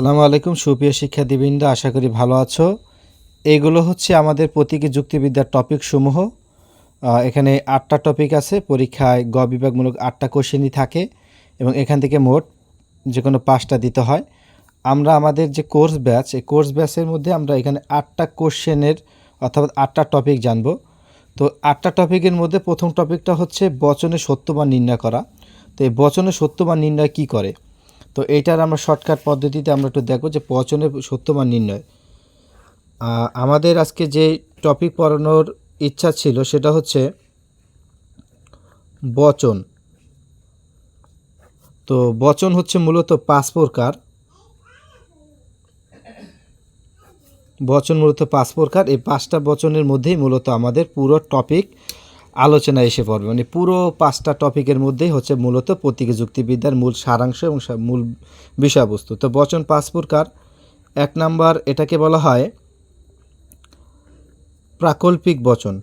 আসসালামু আলাইকুম, সুপ্রিয় শিক্ষার্থীবৃন্দ, আশা করি ভালো আছো। এইগুলো হচ্ছে আমাদের প্রতীকী যুক্তিবিদ্যার টপিক সমূহ। এখানে আটটা টপিক আছে, পরীক্ষায় গ বিভাগমূলক আটটা কোশ্চেনই থাকে এবং এখান থেকে মোট যে কোনো পাঁচটা দিতে হয়। আমরা আমাদের যে কোর্স ব্যাচ এই কোর্স ব্যাচের মধ্যে আমরা এখানে আটটা কোশ্চেনের অর্থাৎ আটটা টপিক জানব। তো আটটা টপিকের মধ্যে প্রথম টপিকটা হচ্ছে বচনে সত্যমান নির্ণয় করা। তো এই বচনে সত্যমান নির্ণয় কি করে? তো এইটার আমরা শর্টকাট পদ্ধতিতে আমরা একটু দেখব যে বচনের সত্যমান নির্ণয়। আমাদের আজকে যে টপিক পড়ানোর ইচ্ছা ছিল সেটা হচ্ছে বচন। তো বচন হচ্ছে মূলত পাঁচ প্রকার। বচন মূলত পাঁচ প্রকার। এই পাঁচটা বচনের মধ্যেই মূলত আমাদের পুরো টপিক আলোচনা এসে পড়বে। মানে পুরো পাঁচটা টপিকের মধ্যেই হচ্ছে মূলত প্রতীকী যুক্তিবিদ্যার মূল সারাংশ এবং মূল বিষয়বস্তু। তো বচন পাঁচ প্রকার এক নাম্বার এটাকে বলা হয় প্রাকল্পিক বচন।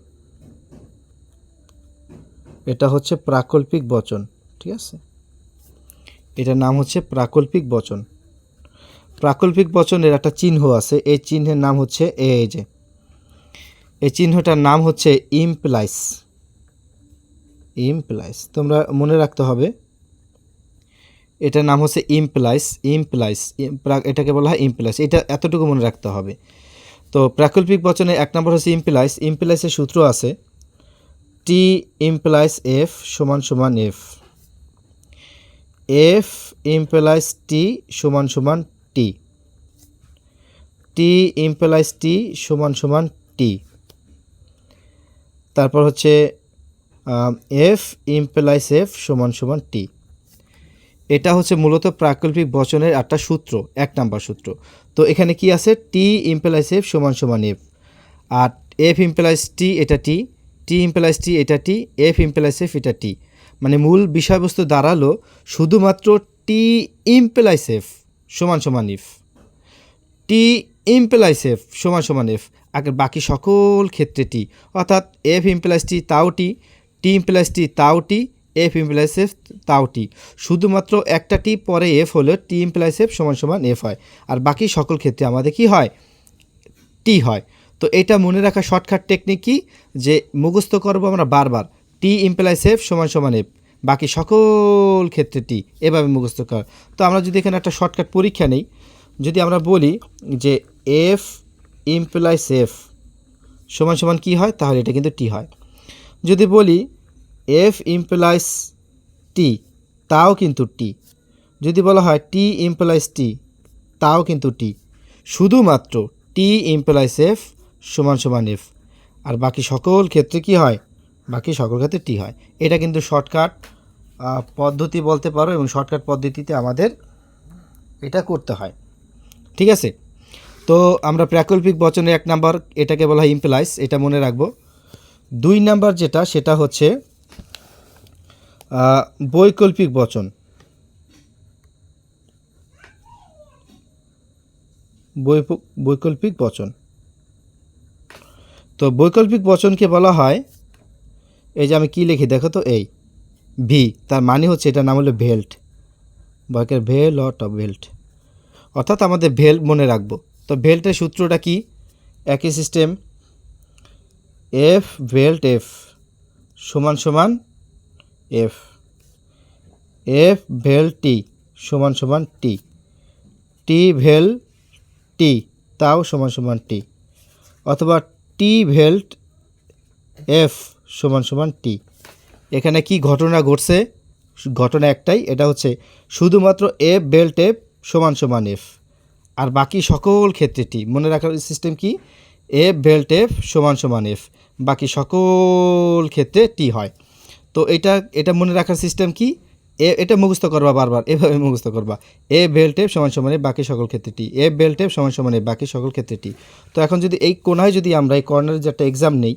এটা হচ্ছে প্রাকল্পিক বচন, ঠিক আছে? এটার নাম হচ্ছে প্রাকল্পিক বচন। প্রাকল্পিক বচনের একটা চিহ্ন আছে, এই চিহ্নের নাম হচ্ছে, এই যে, এই চিহ্নটার নাম হচ্ছে ইমপ্লাইস। ইমপ্লাইস তোমরা মনে রাখতে হবে, এটার নাম হচ্ছে ইমপ্লাইস ইমপ্লাইস এটাকে বলা হয় ইমপ্লাইস এটা এতটুকু মনে রাখতে হবে। তো প্রাকল্পিক বচনে এক নম্বর হচ্ছে ইমপ্লাইস ইমপ্লাইসের সূত্র আছে টি ইমপ্লাইস এফ সমান সমান এফ এফ ইমপ্লাইস টি সমান সমান টি টি ইমপ্লাইস টি সমান সমান টি তারপর হচ্ছে এফ ইমপ্লাইস এফ সমান সমান টি এটা হচ্ছে মূলত প্রাকল্পিক বচনের একটা সূত্র, এক নাম্বার সূত্র। তো এখানে কি আছে? টি ইমপ্লাইস এফ সমান সমান এফ আর এফ ইমপ্লাইস টি এটা টি টি ইমপ্লাইস টি এটা টি এফ ইমপ্লাইস এফ এটা টি মানে মূল বিষয়বস্তু দাঁড়াল শুধুমাত্র টি ইমপ্লাইস এফ সমান সমান ইফ টি ইমপ্লাইস এফ সমান সমান এফ আর বাকি সকল ক্ষেত্রে টি অর্থাৎ এফ ইমপ্লাইস টি তাও টি টি ইমপ্লাইস টি তাও টি এফ ইমপ্লাইস এফ তাও টি শুধুমাত্র একটা টি পরে এফ হলে টি ইমপ্লাইস এফ সমান সমান এফ হয়। আর বাকি সকল ক্ষেত্রে আমাদের কি হয়? টি হয়। তো এটা মনে রাখা শর্টকাট টেকনিক কি? যে মুখস্থ করব আমরা বারবার। টি ইমপ্লাইস এফ সমান সমান এফ বাকি সকল ক্ষেত্রে টি এভাবে মুখস্থ কর। তো আমরা যদি এখানে একটা শর্টকাট পরীক্ষা নেই, যদি আমরা বলি যে এফ ইমপ্লাইস এফ সমান সমান কী হয়? তাহলে এটা কিন্তু টি হয়। যদি বলি এফ ইমপ্লাইস টি তাও কিন্তু টি যদি বলা হয় টি ইমপ্লাইস টি তাও কিন্তু টি শুধুমাত্র টি ইমপ্লাইস এফ সমান সমান এফ আর বাকি সকল ক্ষেত্রে কি হয়? বাকি সকল ক্ষেত্রে টি হয়। এটা কিন্তু শর্টকাট পদ্ধতি বলতে পারো এবং শর্টকাট পদ্ধতিতে আমাদের এটা করতে হয়। ঠিক আছে? তো আমরা প্রাকল্পিক বচনের এক নাম্বার, এটাকে বলা হয় ইমপ্লাইস এটা মনে রাখব। দুই নাম্বার যেটা, সেটা হচ্ছে বৈকল্পিক বচন। বৈকল্পিক বচন। তো বৈকল্পিক বচনকে বলা হয়, এই যে আমি কি লিখি, দেখো তো, এই ভি তার মানে হচ্ছে এটার নাম হলো ভেল্ট। বয়কের ভেল অট ভেল্ট। অর্থাৎ আমাদের ভেল মনে রাখব। তো ভেল্টের সূত্রটা কি? একই সিস্টেম এফ ভেল্ট এফ সমান সমান এফ এফ ভেল টি সমান সমান টি টি ভেল টি তাও সমান সমান টি অথবা টি ভেল্ট এফ সমান সমান টি এখানে কি ঘটনা ঘটছে? ঘটনা একটাই, এটা হচ্ছে শুধুমাত্র এফ বেল্ট এফ সমান সমান এফ আর বাকি সকল ক্ষেত্রে টি মনে রাখার সিস্টেম কি? এফ বেল্ট এফ সমান সমান এফ বাকি সকল ক্ষেত্রে টি হয়। তো এটা এটা মনে রাখার সিস্টেম কি? এ, এটা মুখস্থ করবা বারবার, এভাবে মুখস্থ করবা। এ বেল টেপ সমান সমানে বাকি সকল ক্ষেত্রে টি এ বেল টেপ সমান সমানে বাকি সকল ক্ষেত্রে টি তো এখন যদি এই কোনায় যদি আমরা, এই কর্নারে যে একটা এক্সাম নেই,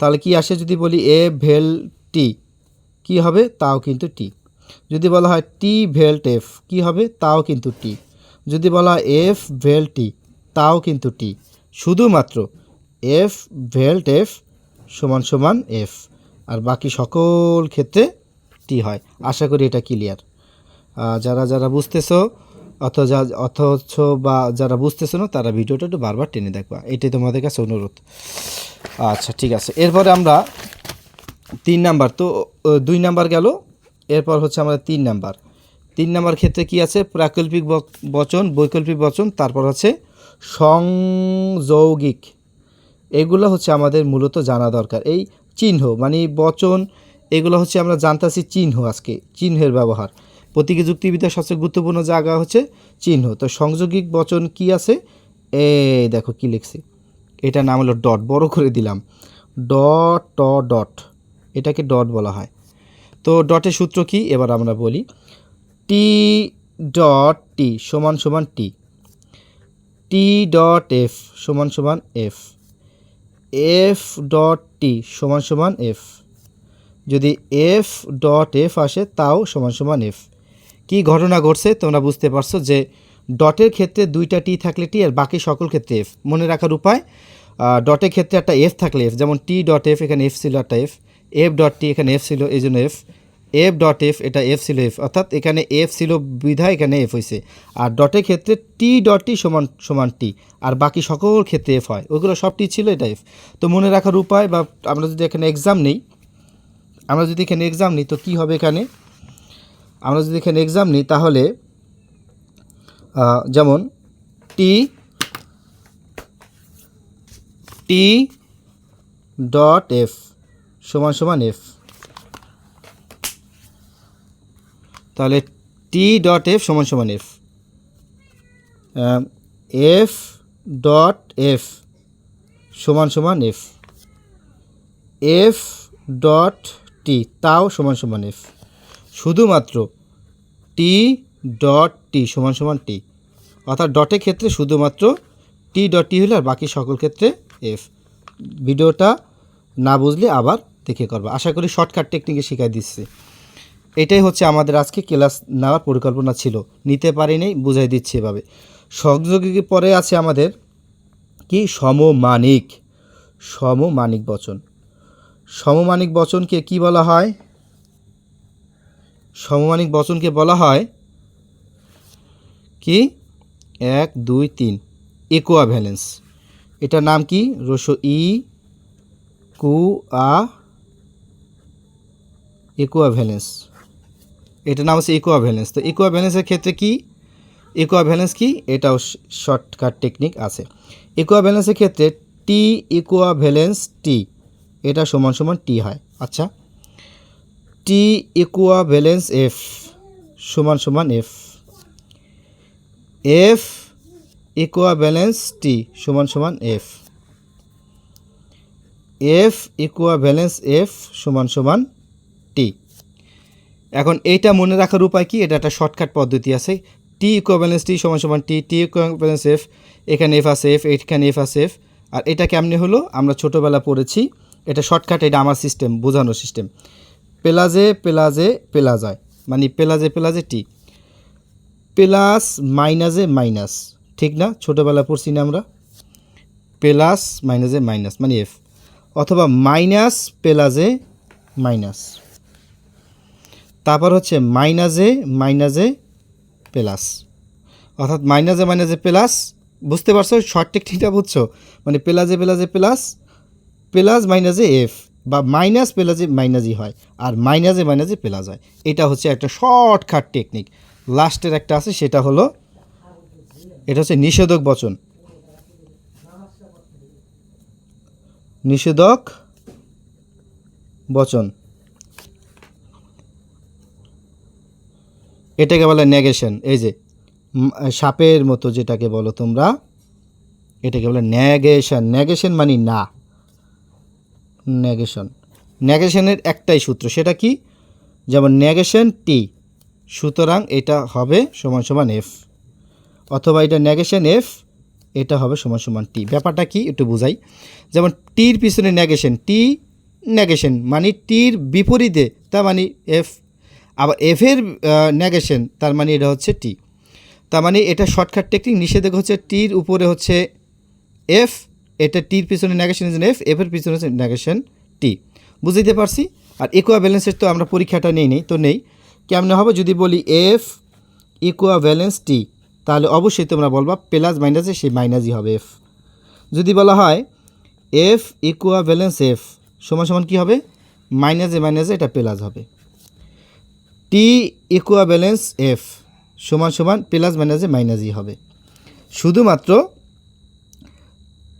তাহলে কি আসে যদি বলি এ ভেল টি কি হবে? তাও কিন্তু টি যদি বলা হয় টি ভেল টেফ কি হবে? তাও কিন্তু টি যদি বলা হয় এফ ভেল টি তাও কিন্তু টি শুধুমাত্র এফ ভেল টেফ সমান সমান এফ আর বাকি সকল ক্ষেত্রে টি হয়। আশা করি এটা ক্লিয়ার যারা যারা বুঝতেছো, অথচ অথচ বা যারা বুঝতেছো না, তারা ভিডিওটা একটু বারবার টেনে দেখবা। এটাই তোমাদের কাছে অনুরোধ। আচ্ছা ঠিক আছে। এরপরে আমরা তিন নাম্বার। তো দুই নাম্বার গেল। এরপর হচ্ছে আমাদের তিন নাম্বার। তিন নাম্বার ক্ষেত্রে কি আছে? প্রাকল্পিক বচন, বৈকল্পিক বচন, তারপর হচ্ছে সংযৌগিক। এগুলো হচ্ছে আমাদের মূলত জানা দরকার। এই চিহ্ন মানে বচন, এগুলো হচ্ছে আমরা জানতাছি চিহ্ন আজকে, চিহ্নের ব্যবহার। প্রতীকী যুক্তিবিদ্যার সবচেয়ে গুরুত্বপূর্ণ জায়গা হচ্ছে চিহ্ন। তো সংযোগিক বচন কি আছে? এ দেখো কি লিখছি। এটা নাম হলো ডট, বড় করে দিলাম। ডট, ট, ডট, এটাকে ডট বলা হয়। তো ডটের সূত্র কি? এবার আমরা বলি। টি ডট টি সমান সমান টি। টি ডট এফ সমান সমান এফ। এফ ডট টি সমান সমান এফ যদি এফ ডট এফ আসে, তাও সমান সমান এফ কী ঘটনা ঘটছে তোমরা বুঝতে পারছ যে ডটের ক্ষেত্রে দুইটা টি থাকলে টি আর বাকি সকল ক্ষেত্রে এফ মনে রাখার উপায় ডটের ক্ষেত্রে একটা এফ থাকলে এফ যেমন টি ডট এফ এখানে এফ ছিল একটা এফ এফ ডট টি এখানে এফ ছিল, এই জন্য এফ এফ ডট এফ এটা এফ ছিল এফ অর্থাৎ এখানে এফ ছিল বিধায় এখানে এফ হয়েছে আর ডটের ক্ষেত্রে টি ডট টি সমান সমান টি আর বাকি সকল ক্ষেত্রে এফ হয়। ওগুলো সব টি ছিল, এটা এফ তো মনে রাখার উপায় বা আমরা যদি এখানে এক্সাম নেই, আমরা যদি এখানে এক্সাম নিই, তো কী হবে এখানে? আমরা যদি এখানে এক্সাম নিই, তাহলে যেমন টি টি ডট এফ সমান সমান এফ তাহলে টি ডট এফ সমান সমান এফ এফ ডট এফ সমান সমান এফ এফ ডট টি তাও সমান সমান এফ শুধুমাত্র টি ডট টি সমান সমান টি অর্থাৎ ডটের ক্ষেত্রে শুধুমাত্র টি ডট টি হলে আর বাকি সকল ক্ষেত্রে এফ ভিডিওটা না বুঝলে আবার দেখে করবা। আশা করি শর্টকাট টেকনিকে শিখাই দিচ্ছি। এটাই হচ্ছে আমাদের আজকে ক্লাস নেওয়ার পরিকল্পনা ছিল। নিতে পারিনি, বুঝাই দিচ্ছি এভাবে। সংযোগী পরে আছে আমাদের কি? সমমানিক। সমমানিক বচন। সমমানিক বচনকে কি বলা হয়? সমমানিক বচনকে বলা হয় কি? এক, দুই, তিন। একুয়া ভ্যালেন্স এটার নাম কি? রস ই, কু, আ একুয়া ভ্যালেন্স এটার নাম হচ্ছে ইকুয়া ভ্যালেন্স তো ইকুয়া ভ্যালেন্সের ক্ষেত্রে কি? ইকুয়া ভ্যালেন্স কি? এটাও শর্টকাট টেকনিক আছে। ইকুয়া ভ্যালেন্সের ক্ষেত্রে টি ইকুয়া ভ্যালেন্স টি এটা সমান সমান টি হয়। আচ্ছা টি ইকুয়া ভ্যালেন্স এফ সমান সমান F F equal balance T সমান সমান F F equal balance F সমান সমান এখন এইটা মনে রাখার উপায় কি? এটা একটা শর্টকাট পদ্ধতি আছে। টি ইকুয়া ব্যালেন্স টি সমান সমান T T equal balance F এখানে এফ আছে এফ এখানে এফ আছে এফ আর এটা কেমনে হলো? আমরা ছোটোবেলা পড়েছি। এটা শর্টকাট, এটা আমার সিস্টেম বোঝানোর সিস্টেম পেলাজে পেলাজে পেলাজায় মানে পেলাজে পেলাজে টি প্লাস মাইনাসে মাইনাস ঠিক না? ছোটোবেলা পড়ছি না আমরা। প্লাস মাইনাসে মাইনাস মানে এফ অথবা মাইনাস প্লাসে মাইনাস তারপর হচ্ছে মাইনাসে মাইনাসে প্লাস অর্থাৎ মাইনাসে মাইনাসে প্লাস বুঝতে পারছ? শর্ট টেকনিকটা বুঝছ? মানে প্লাসে প্লাসে প্লাস প্লাস মাইনাসে এফ বা মাইনাস প্লাসে মাইনাসই হয়। আর মাইনাসে মাইনাসে প্লাস হয়। এটা হচ্ছে একটা শর্টকাট টেকনিক লাস্টের একটা আছে, সেটা হলো, এটা হচ্ছে নিষেধক বচন। নিষেধক বচন। এটাকে বলে নেগেশন এই যে সাপের মতো যেটাকে বলো তোমরা, এটাকে বলে নেগেশন নেগেশন মানে না নেগেশন নেগেশনের একটাই সূত্র, সেটা কি? যেমন নেগেশন টি সুতরাং এটা হবে সমান সমান এফ অথবা এটা নেগেশন এফ এটা হবে সমান সমান টি ব্যাপারটা কি একটু বুঝাই, যেমন টির পিছনে নেগেশন টি নেগেশন মানে টির বিপরীতে তা মানে এফ আবার এফের নেগেশন তার মানে এটা হচ্ছে টি তার মানে এটা শর্টকাট টেকনিক নিষেধক হচ্ছে টির উপরে হচ্ছে এফ এটা টির পিছনে নেগেশন ইজ এফ এফের পিছনে হচ্ছে নেগেশন টি বুঝতে পারছি? আর ইকুয়া ব্যালেন্সের তো আমরা পরীক্ষাটা নেই নেই, তো নেই। কেমন হবে? যদি বলি এফ ইকুয়া ব্যালেন্স টি তাহলে অবশ্যই তোমরা বলবা প্লাস মাইনাসে সেই মাইনাসই হবে এফ যদি বলা হয় এফ ইকুয়া ব্যালেন্স এফ সমান সমান কী হবে? মাইনাসে মাইনাসে এটা প্লাস হবে। টি ইকুয়া ব্যালেন্স এফ সমান সমান প্লাস মাইনাসে মাইনাসই হবে। শুধুমাত্র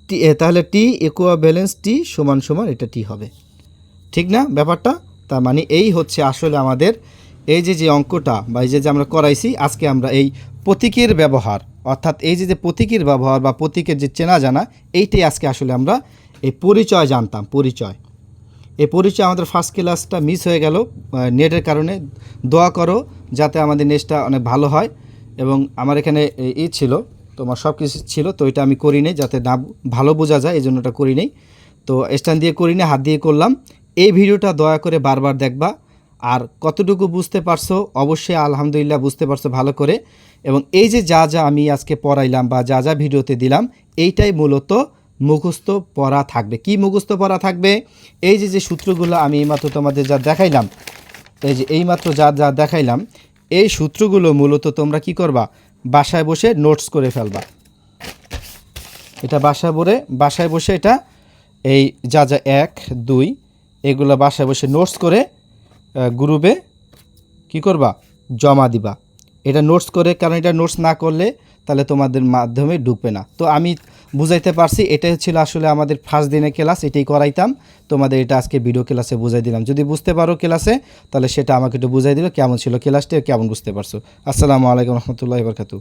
টি তাহলে টি ইকুয়া ব্যালেন্স টি সমান সমান এটা টি হবে। ঠিক না ব্যাপারটা? তার মানে এই হচ্ছে আসলে আমাদের এই যে যে অঙ্কটা বা এই যে যে আমরা করাইছি, আজকে আমরা এই প্রতীকের ব্যবহার, অর্থাৎ এই যে যে প্রতীকের ব্যবহার বা প্রতীকের যে চেনা জানা, এইটাই আজকে আসলে আমরা এই পরিচয় জানতাম, পরিচয়। এই পরিচয় আমাদের ফার্স্ট ক্লাসটা মিস হয়ে গেল। নেটের কারণে। দোয়া করো যাতে আমাদের নেটটা অনেক ভালো হয় এবং আমার এখানে ই ছিল, তোমার সব কিছু ছিল, তো এটা আমি করি নাই যাতে না ভালো বোঝা যায় এই জন্য ওটা করি নাই। তো স্ট্যান্ড দিয়ে করি না হাত দিয়ে করলাম। এই ভিডিওটা দয়া করে বারবার দেখবা। আর কতটুকু বুঝতে পারছ, অবশ্যই আলহামদুলিল্লাহ বুঝতে পারছ ভালো করে। এবং এই যে যা যা আমি আজকে পড়াইলাম বা যা যা ভিডিওতে দিলাম, এইটাই মূলত মুখস্থ পড়া থাকবে। কি মুখস্থ পড়া থাকবে? এই যে যে সূত্রগুলো আমি এইমাত্র তোমাদের যা দেখাইলাম, এই যে এইমাত্র যা যা দেখাইলাম, এই সূত্রগুলো মূলত তোমরা কি করবা? বাসায় বসে নোটস করে ফেলবা। এটা বাসায় বলে, বাসায় বসে এটা, এই যা যা এক, দুই, এগুলো বাসায় বসে নোটস করে গ্রুপে কি করবা? জমা দিবা। এটা নোটস করে, কারণ এটা নোটস না করলে তাহলে তোমাদের মাধ্যমে ঢুকবে না। তো আমি বুঝাইতে পারছি, এটাই ছিল আসলে আমাদের ফার্স্ট দিনে ক্লাস এটাই করাইতাম। তোমাদের এটা আজকে ভিডিও ক্লাসে বুঝাই দিলাম। যদি বুঝতে পারো ক্লাসে তাহলে সেটা আমাকে একটু বুঝাই দিল কেমন ছিল ক্লাসটা কেমন বুঝতে পারছ। আসসালামু আলাইকুম রহমতুল্লাহ বরকাতু